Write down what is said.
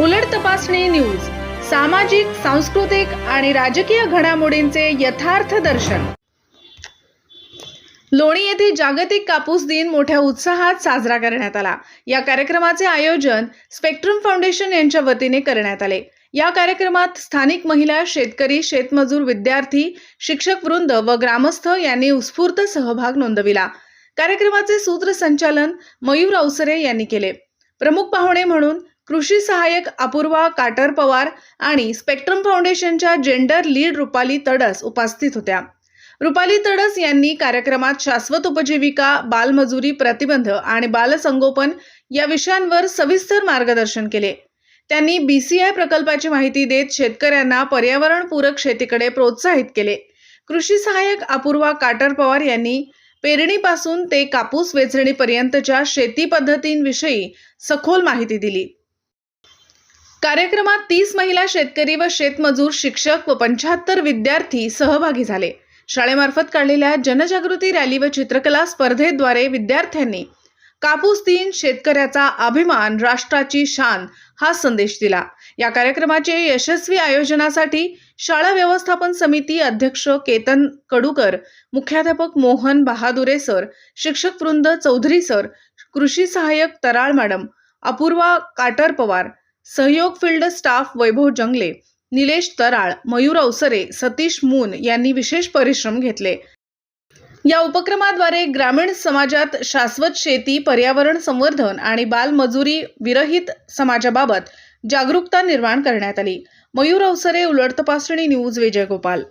उलट तपासणी न्यूज सामाजिक सांस्कृतिक आणि राजकीय घडामोडींचे यथार्थ दर्शन. लोणी येथे जागतिक कापूस दिन मोठ्या उत्साहात साजरा करण्यात आला. या कार्यक्रमाचे आयोजन स्पेक्ट्रम फाउंडेशन यांच्या वतीने करण्यात आले. या कार्यक्रमात स्थानिक महिला शेतकरी शेतमजूर विद्यार्थी शिक्षक वृंद व ग्रामस्थ यांनी उत्स्फूर्त सहभाग नोंदविला. कार्यक्रमाचे सूत्रसंचालन मयूर अवसरे यांनी केले. प्रमुख पाहुणे म्हणून कृषी सहाय्यक अपूर्वा काटर पवार आणि स्पेक्ट्रम फाउंडेशनच्या जेंडर लीड रुपाली तडस उपस्थित होत्या. रुपाली तडस यांनी कार्यक्रमात शाश्वत उपजीविका बालमजुरी प्रतिबंध आणि बालसंगोपन या विषयांवर सविस्तर मार्गदर्शन केले. त्यांनी बीसीआय प्रकल्पाची माहिती देत शेतकऱ्यांना पर्यावरणपूरक शेतीकडे प्रोत्साहित केले. कृषी सहाय्यक अपूर्वा काटर पवार यांनी पेरणीपासून ते कापूस वेचणीपर्यंतच्या शेती पद्धतींविषयी सखोल माहिती दिली. कार्यक्रमात तीस महिला शेतकरी व शेतमजूर शिक्षक व पंच्याहत्तर विद्यार्थी सहभागी झाले. शाळेमार्फत काढलेल्या जनजागृती रॅली व चित्रकला स्पर्धेद्वारे विद्यार्थ्यांनी कापूस दिन शेतकऱ्याचा अभिमान राष्ट्राची शान हा संदेश दिला. या कार्यक्रमाचे यशस्वी आयोजनासाठी शाळा व्यवस्थापन समिती अध्यक्ष केतन कडूकर मुख्याध्यापक मोहन बहादुरे सर शिक्षक वृंद चौधरी सर कृषी सहाय्यक तराळ मॅडम अपूर्वा काटर पवार सहयोग फील्ड स्टाफ वैभव जंगले निलेश तराळ मयूर अवसरे सतीश मून यांनी विशेष परिश्रम घेतले. या उपक्रमाद्वारे ग्रामीण समाजात शाश्वत शेती पर्यावरण संवर्धन आणि बालमजुरी विरहित समाजाबाबत जागरूकता निर्माण करण्यात आली. मयूर अवसरे उलट तपासणी न्यूज विजयगोपाल